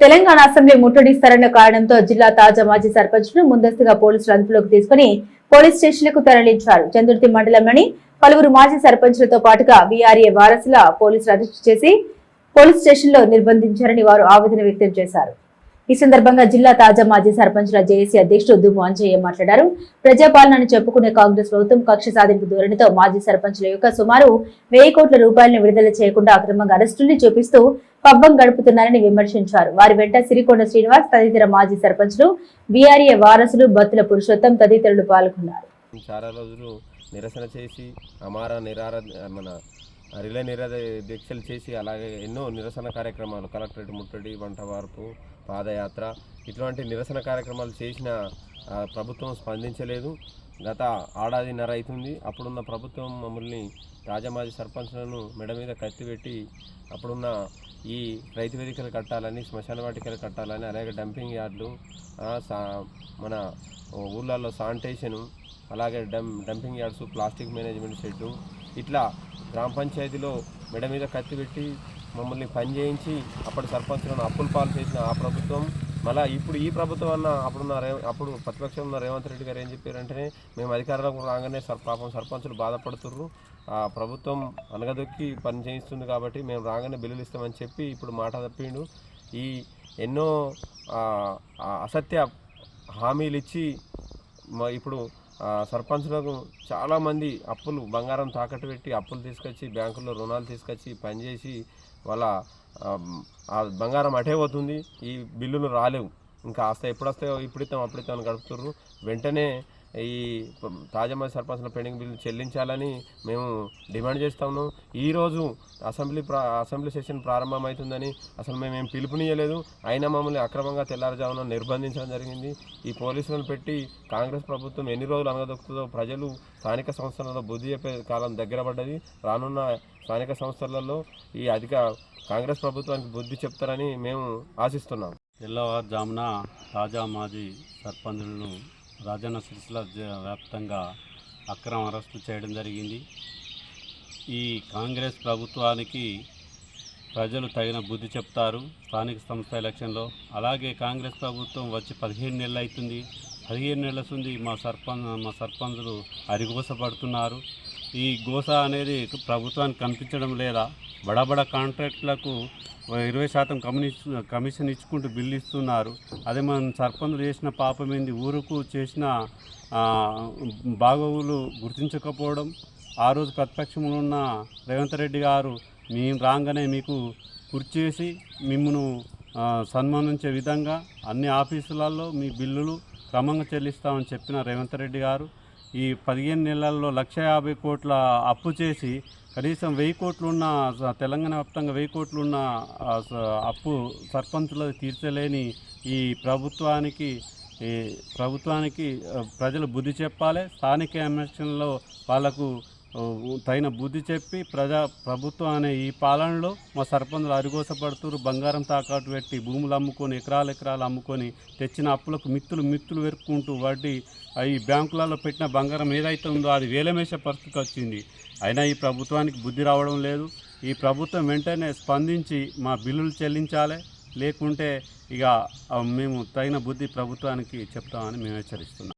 Telangana assembly ముట్టడిస్తారన్న కారణంతో జిల్లా తాజా మాజీ సర్పంచ్ను ముందస్తుగా పోలీసులు అదుపులోకి తీసుకుని పోలీస్ స్టేషన్లకు తరలించారు. చందుర్తి మండలంలోని పలువురు మాజీ సర్పంచ్లతో పాటుగా వీఆర్ఏ వారసుల పోలీసులు అరెస్టు చేసి పోలీస్ స్టేషన్లో నిర్బంధించారని వారు ఆవేదన వ్యక్తం చేశారు. ఈ సందర్భంగా జిల్లా తాజా మాజీ సర్పంచ్ల జేఏసీ అధ్యక్షుడు దుమ్ము అంజయ్య మాట్లాడారు. ప్రజాపాలనని చెప్పుకునే కాంగ్రెస్ ప్రభుత్వం కక్ష సాధింపు ధోరణితో మాజీ సర్పంచ్ల యొక్క సుమారు వెయ్యి కోట్ల రూపాయలను విడుదల చేయకుండా అక్రమంగా అరెస్టుల్ని చూపిస్తూ పబ్బం గడుపుతున్నారని విమర్శించారు. వారి వెంట సిరికొండ శ్రీనివాస్ తదితర మాజీ సర్పంచ్లు వీఆర్ఏ వారసులు బత్తుల పురుషోత్తం తదితరులు పాల్గొన్నారు. చాలా రోజులు నిరసన చేసి అమారా నిరార మన రిలే నిరాధ దీక్షలు చేసి అలాగే ఎన్నో నిరసన కార్యక్రమాలు కలెక్టరేట్ ముట్టడి వంట వార్పు పాదయాత్ర ఇటువంటి నిరసన కార్యక్రమాలు చేసిన ప్రభుత్వం స్పందించలేదు. గత ఆడాదిన్నర అవుతుంది. అప్పుడున్న ప్రభుత్వం మమ్మల్ని రాజమాజీ సర్పంచ్లను మెడ మీద కత్తిపెట్టి అప్పుడున్న ఈ రైతు వేదికలు కట్టాలని శ్మశాన వాటికలు కట్టాలని అలాగే డంపింగ్ యార్డులు సా- మన ఊళ్ళల్లో శానిటేషను అలాగే డం dumping yards plastic management shed ఇట్లా గ్రామ పంచాయతీలో మెడ మీద కత్తి పెట్టి మమ్మల్ని పని చేయించి అప్పటి సర్పంచులను అప్పుల పాలు చేసిన ఆ ప్రభుత్వం మళ్ళీ ఇప్పుడు ఈ ప్రభుత్వం అన్న అప్పుడున్న రే అప్పుడు ప్రతిపక్షం ఉన్న రేవంత్ రెడ్డి గారు ఏం చెప్పారంటే మేము అధికారంలోకి రాగానే సర్ పాపం సర్పంచులు బాధపడుతుర్రు. ఆ ప్రభుత్వం అనగదొక్కి పని చేయిస్తుంది కాబట్టి మేము రాగానే బిల్లులు ఇస్తామని చెప్పి ఇప్పుడు మాట తప్పిండు. ఈ ఎన్నో అసత్య హామీలు ఇచ్చి ఇప్పుడు సర్పంచులకు చాలామంది అప్పులు బంగారం తాకట్టు పెట్టి అప్పులు తీసుకొచ్చి బ్యాంకుల్లో రుణాలు తీసుకొచ్చి పనిచేసి వాళ్ళ ఆ, బంగారం అటే పోతుంది. ఈ బిల్లులు రాలేవు. ఇంకా ఆస్త ఎప్పుడు వస్తాయో ఇప్పుడు అని గడుపుతుర్రు. వెంటనే ఈ తాజామాజీ సర్పంచ్ల పెండింగ్ బిల్లు చెల్లించాలని మేము డిమాండ్ చేస్తాము ఈరోజు అసెంబ్లీ అసెంబ్లీ సెషన్ ప్రారంభమవుతుందని అసలు మేము ఏం పిలుపునియలేదు అయినా మమ్మల్ని అక్రమంగా తెల్లారుజామున నిర్బంధించడం జరిగింది. ఈ పోలీసులను పెట్టి కాంగ్రెస్ ప్రభుత్వం ఎన్ని రోజులు అనగదొక్కుతుందో ప్రజలు స్థానిక సంస్థలలో బుద్ధి చెప్పే కాలం దగ్గర పడ్డది. రానున్న స్థానిక సంస్థలలో ఈ అధిక కాంగ్రెస్ ప్రభుత్వానికి బుద్ధి చెప్తారని మేము ఆశిస్తున్నాం. తెల్లవారుజామున తాజా మాజీ సర్పంచులను రాజన్న సిరిసిల జ- వ్యాప్తంగా అక్రమ అరెస్టు చేయడం జరిగింది. ఈ కాంగ్రెస్ ప్రభుత్వానికి ప్రజలు తగిన బుద్ధి చెప్తారు. స్థానిక సంస్థ ఎలక్షన్లో అలాగే కాంగ్రెస్ ప్రభుత్వం వచ్చి పదిహేను నెలలు అవుతుంది. పదిహేను నెలల నుండి మా సర్పంచ్ మా సర్పంచులు అరిగోసపడుతున్నారు ఈ గోస అనేది ప్రభుత్వానికి కనిపించడం లేదా బడబడ కాంట్రాక్టులకు ఇరవై శాతం కమిషన్ కమిషన్ ఇచ్చుకుంటూ బిల్లు ఇస్తున్నారు. అదే మనం సర్పంచులు చేసిన పాపం ఏంది? ఊరుకు చేసిన బాగోగులు గుర్తించకపోవడం ఆ రోజు ప్రతిపక్షంలో ఉన్న రేవంత్ రెడ్డి గారు మేము రాగానే మీకు కుర్చేసి మిమ్మను సన్మానించే విధంగా అన్ని ఆఫీసులలో మీ బిల్లులు క్రమంగా చెల్లిస్తామని చెప్పిన రేవంత్ రెడ్డి గారు ఈ పదిహేను నెలల్లో లక్ష యాభై కోట్ల అప్పు చేసి కనీసం వెయ్యి కోట్లున్న తెలంగాణ వ్యాప్తంగా వెయ్యి కోట్లున్న స- అప్పు సర్పంచులు తీర్చలేని ఈ ప్రభుత్వానికి ఈ ప్రభుత్వానికి ప్రజలు బుద్ధి చెప్పాలి. స్థానిక ఎలక్షన్లో వాళ్ళకు తగిన బుద్ధి చెప్పి ప్రజా ప్రభుత్వం అనే ఈ పాలనలో మా సర్పంచులు అరిగోసపడుతున్నారు బంగారం తాకట్టు పెట్టి భూములు అమ్ముకొని ఎకరాలు ఎకరాలు అమ్ముకొని తెచ్చిన అప్పులకు మిత్తులు మిత్తులు వెరుక్కుంటూ వడ్డీ ఈ బ్యాంకులలో పెట్టిన బంగారం ఏదైతే ఉందో అది వేలమేసే పరిస్థితి వచ్చింది. అయినా ఈ ప్రభుత్వానికి బుద్ధి రావడం లేదు. ఈ ప్రభుత్వం వెంటనే స్పందించి మా బిల్లులు చెల్లించాలి. లేకుంటే ఇక మేము తగిన బుద్ధి ప్రభుత్వానికి చెప్తామని మేము హెచ్చరిస్తున్నాం.